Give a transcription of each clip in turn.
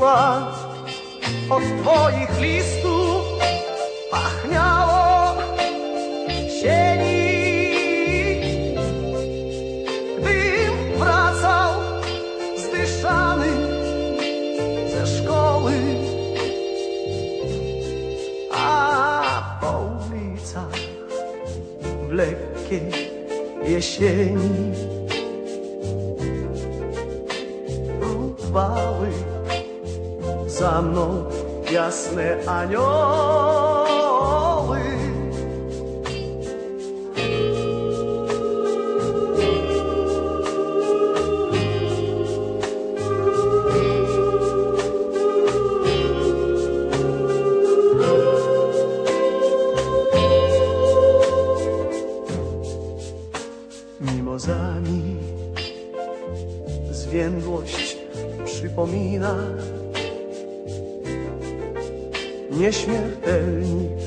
wychodziła od twoich listów. Pachniało sieni gdym wracał zdyszany ze szkoły. A po ulicach w lekkiej jesieni za mną jasne anioły. Mimozami zwiędłość przypomina nieśmiertelnik.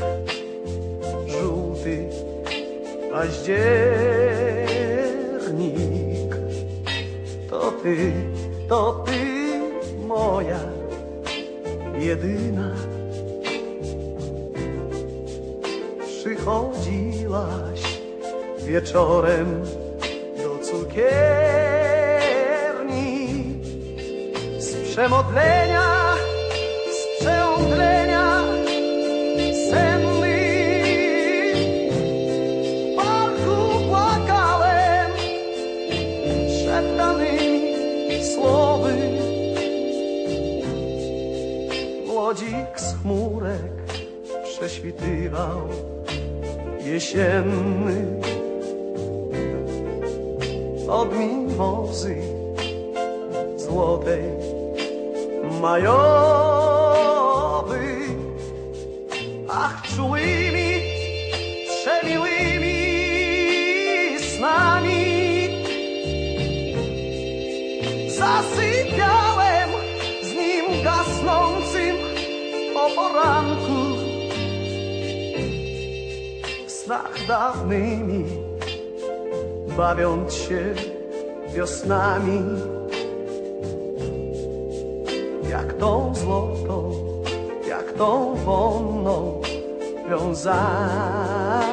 Żółty październik. To ty, to ty moja jedyna. Przychodziłaś wieczorem do cukierni z przemodlenia, Młodzik z chmurek prześwitywał jesienny od mimozy złotej majowy. Ach, czułymi, przemiłymi snami zasypiałem z nim gasnącym o poranku w snach dawnymi bawiąc się wiosnami, jak tą złotą, jak tą wonną wiązaniami.